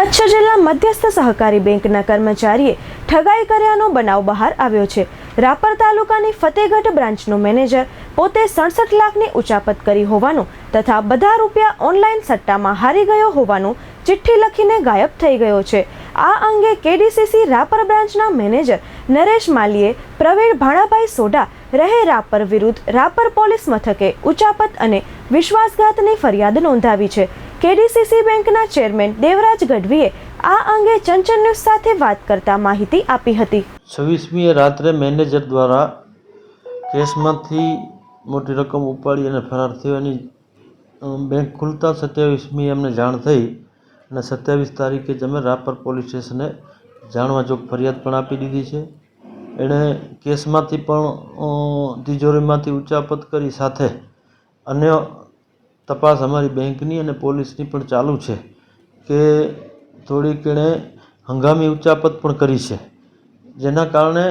કચ્છ જિલ્લા મધ્યસ્થ સહકારી બેંકના કર્મચારીએ ઠગાઈ કર્યાનો બનાવ બહાર આવ્યો છે. રાપર તાલુકાની ફતેગઢ બ્રાન્ચનો મેનેજર પોતે સડસઠ લાખની ઉચાપત કરી હોવાનું તથા બધા રૂપિયા ઓનલાઈન સટ્ટામાં હારી ગયો હોવાનું ચિઠ્ઠી લખીને ગાયબ થઈ ગયો છે. આ અંગે કેડીસીસી રાપર બ્રાન્ચના મેનેજર નરેશ માલીએ પ્રવીણ ભાણાભાઈ સોઢા રહે રાપર વિરુદ્ધ રાપર પોલીસ મથકે ઉચાપત અને વિશ્વાસઘાતની ફરિયાદ નોંધાવી છે. કેડીસીસી બેંકના ચેરમેન દેવરાજ ગઢવીએ આ અંગે ચંચળ ન્યૂઝ સાથે વાત કરતા માહિતી આપી હતી. છવ્વીસમીએ રાત્રે મેનેજર દ્વારા કેશમાંથી મોટી રકમ ઉપાડી અને ફરાર થયાની અ, બેંક ખુલતા સત્યાવીસમી એમને જાણ થઈ અને સત્યાવીસ તારીખે જ અમે રાપર પોલીસ સ્ટેશને જાણવા જોગ ફરિયાદ પણ આપી દીધી છે. એણે કેસમાંથી પણ તિજોરીમાંથી ઉચાપત કરી સાથે અન્ય તપાસ અમારી બેંકની અને પોલીસની પણ ચાલુ છે કે થોડીક એણે હંગામી ઉચાપત પણ કરી છે. જેના કારણે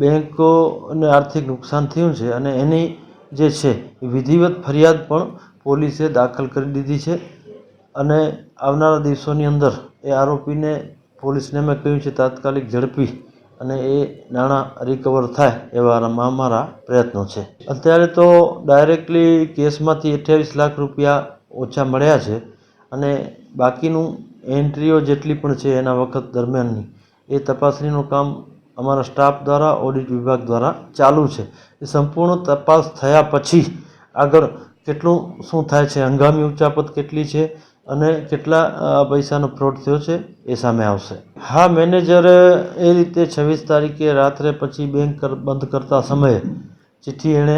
બેંકોને આર્થિક નુકસાન થયું છે અને એની જે છે, વિધિવત ફરિયાદ પણ પોલીસે દાખલ કરી દીધી છે અને આવનારા દિવસોની અંદર એ આરોપીને પોલીસને મેં કહ્યું છે, તાત્કાલિક ઝડપી અને એ નાણાં રિકવર થાય એવા અમા- અમારા પ્રયત્નો છે. અત્યારે તો ડાયરેક્ટલી કેસમાંથી અઠ્યાવીસ લાખ રૂપિયા ઓછા મળ્યા છે અને બાકીનું એન્ટ્રીઓ જેટલી પણ છે એના વખત દરમિયાનની, એ તપાસણીનું કામ અમારા સ્ટાફ દ્વારા ઓડિટ વિભાગ દ્વારા ચાલુ છે. એ સંપૂર્ણ તપાસ થયા પછી આગળ કેટલું શું થાય છે, હંગામી ઉચાપત કેટલી છે અને કેટલા પૈસાનો ફ્રોડ થયો છે એ સામે આવશે. હા, મેનેજરે એ રીતે છવ્વીસ તારીખે રાત્રે પછી બેંક બંધ કરતા સમયે ચિઠ્ઠી એણે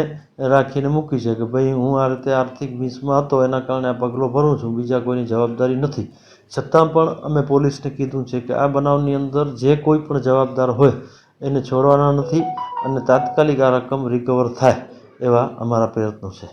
રાખીને મૂકી છે કે ભાઈ, હું આ રીતે આર્થિક મિસમાં હતો, એના કારણે આ પગલો ભરું છું, બીજા કોઈની જવાબદારી નથી. છતાં પણ અમે પોલીસને કીધું છે કે આ બનાવની અંદર જે કોઈ પણ જવાબદાર હોય એને છોડવાના નથી અને તાત્કાલિક આ રકમ રિકવર થાય એવા અમારા પ્રયત્નો છે.